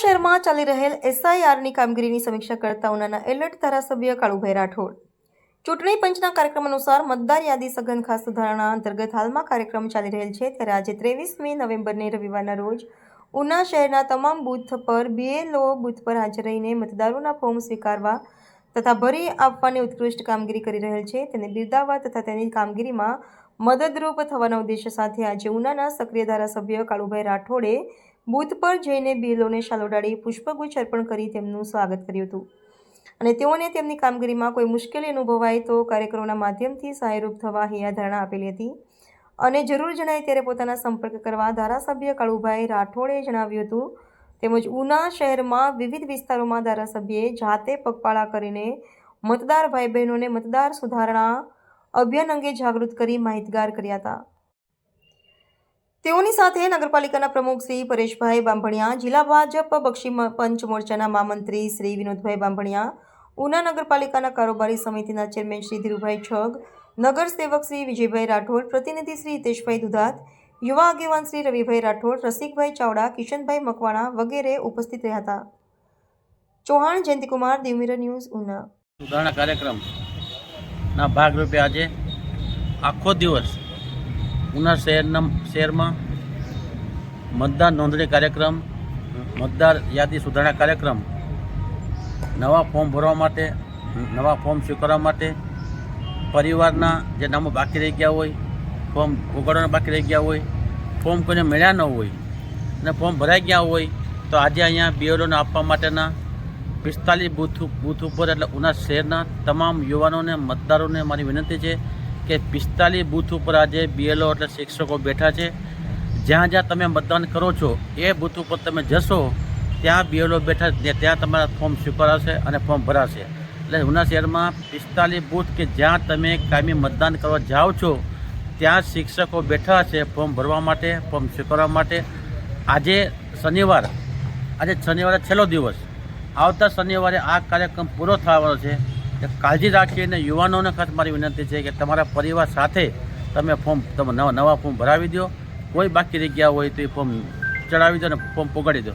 શહેરમાં ચાલી રહેલ એસઆઈઆરની કામગીરીની સમીક્ષા કરતા ઉનાના એલર્ટ ધારાસભ્ય કાળુભાઈ રાઠોડ. ચૂંટણી પંચના કાર્યક્રમ અનુસાર મતદાર યાદી સઘન ખાસ સુધારણા અંતર્ગત હાલમાં કાર્યક્રમ ચાલી રહેલ છે. ત્યારે આજે ત્રેવીસમી નવેમ્બરની રવિવારના રોજ ઉના શહેરના તમામ બૂથ પર બીએલઓ બૂથ પર હાજર રહીને મતદારોના ફોર્મ સ્વીકારવા તથા ભરી આપવાની ઉત્કૃષ્ટ કામગીરી કરી રહેલ છે. તેને બિરદાવવા તથા તેની કામગીરીમાં મદદરૂપ થવાના ઉદ્દેશ્ય સાથે આજે ઉનાના સક્રિય ધારાસભ્ય કાળુભાઈ રાઠોડે બૂથ પર જઈને બિલોને શાલોડાડી પુષ્પગુચ્છ અર્પણ કરી તેમનું સ્વાગત કર્યું હતું. અને તેઓને તેમની કામગીરીમાં કોઈ મુશ્કેલી અનુભવાય તો કાર્યક્રમોના માધ્યમથી સહાયરૂપ થવા હૈયા ધારણા આપેલી હતી. અને જરૂર જણાય ત્યારે પોતાના સંપર્ક કરવા ધારાસભ્ય કાળુભાઈ રાઠોડે જણાવ્યું હતું. તેમજ ઉના શહેરમાં વિવિધ વિસ્તારોમાં ધારાસભ્યએ જાતે પગપાળા કરીને મતદાર ભાઈ બહેનોને મતદાર સુધારણા અભિયાન અંગે જાગૃત કરી માહિતગાર કર્યા હતા. તેઓની સાથે નગરપાલિકાના પ્રમુખ શ્રી પરેશભાઈ બાંભણિયા, જિલ્લા ભાજપ બક્ષી પંચ મોરચાના મહામંત્રી શ્રી વિનોદભાઈ બાંભણિયા, ઉના નગરપાલિકાના કારોબારી સમિતિના ચેરમેન શ્રી ધીરુભાઈ છગ, નગર સેવક શ્રી વિજયભાઈ રાઠોડ, પ્રતિનિધિ શ્રી હિતેશભાઈ દુધાત, યુવા આગેવાન શ્રી રવિભાઈ રાઠોડ, રસિકભાઈ ચાવડા, કિશનભાઈ મકવાણા વગેરે ઉપસ્થિત રહ્યા હતા. ચૌહાણ, જયંતિકુમાર દેવમીરા ન્યૂઝ, ઉના. સુધારણા કાર્યક્રમના ભાગરૂપે આજે આખો દિવસ ઉના શહેરના શહેરમાં મતદાર નોંધણી કાર્યક્રમ, મતદાર યાદી સુધારણા કાર્યક્રમ, નવા ફોર્મ ભરવા માટે, નવા ફોર્મ સ્વીકારવા માટે પરિવારના જે નામો બાકી રહી ગયા હોય, ફોર્મ ઉગાડવાના બાકી રહી ગયા હોય, ફોર્મ કોઈને મળ્યા ન હોય અને ફોર્મ ભરાઈ ગયા હોય, તો આજે અહીંયા બીએલઓને આપવા માટેના પિસ્તાલીસ બૂથ બૂથ ઉપર એટલે ઉના શહેરના તમામ યુવાનોને, મતદારોને મારી વિનંતી છે કે પિસ્તાલીસ બૂથ ઉપર આજે બીએલઓ એટલે શિક્ષકો બેઠા છે. જ્યાં જ્યાં તમે મતદાન કરો છો, એ બૂથ ઉપર તમે જશો, ત્યાં બીએલઓ બેઠા ત્યાં તમારા ફોર્મ સ્વીકારાશે અને ફોર્મ ભરાશે. એટલે ઉના શહેરમાં પિસ્તાલીસ બૂથ કે જ્યાં તમે કાયમી મતદાન કરવા જાઓ છો, ત્યાં શિક્ષકો બેઠા છે ફોર્મ ભરવા માટે, ફોર્મ સ્વીકારવા માટે. આજે શનિવાર, આજે શનિવારે છેલ્લો દિવસ. આવતા શનિવારે આ કાર્યક્રમ પૂરો થવાનો છે. કાળજી રાખીને યુવાનોને ખાસ મારી વિનંતી છે કે તમારા પરિવાર સાથે તમે ફોર્મ, તમે નવા ફોર્મ ભરાવી દો. કોઈ બાકી રહી ગયા હોય તો એ ફોર્મ ચડાવી દો અને પંપ પોગાડી દો.